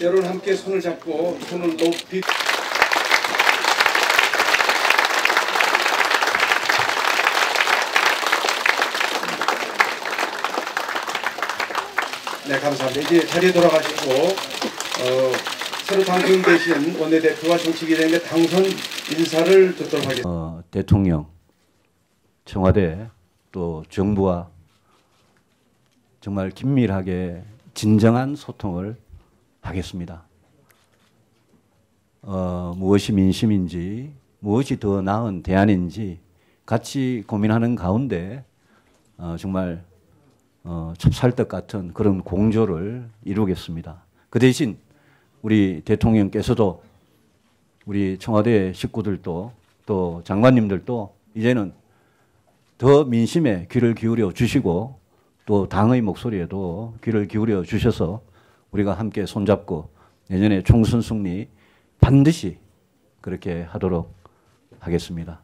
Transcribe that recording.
여러분 함께 손을 잡고 손을 높이 네 감사합니다. 이제 자리에 돌아가시고 어, 새로 당선되신 원내대표와 정치기자님의 당선 인사를 듣도록 하겠습니다. 어, 대통령, 청와대 또 정부와 정말 긴밀하게 진정한 소통을 하겠습니다. 어, 무엇이 민심인지 무엇이 더 나은 대안인지 같이 고민하는 가운데 어, 정말 어, 찹쌀떡 같은 그런 공조를 이루겠습니다. 그 대신 우리 대통령께서도 우리 청와대 식구들도 또 장관님들도 이제는 더 민심에 귀를 기울여 주시고 또 당의 목소리에도 귀를 기울여 주셔서 우리가 함께 손잡고 내년에 총선 승리 반드시 그렇게 하도록 하겠습니다.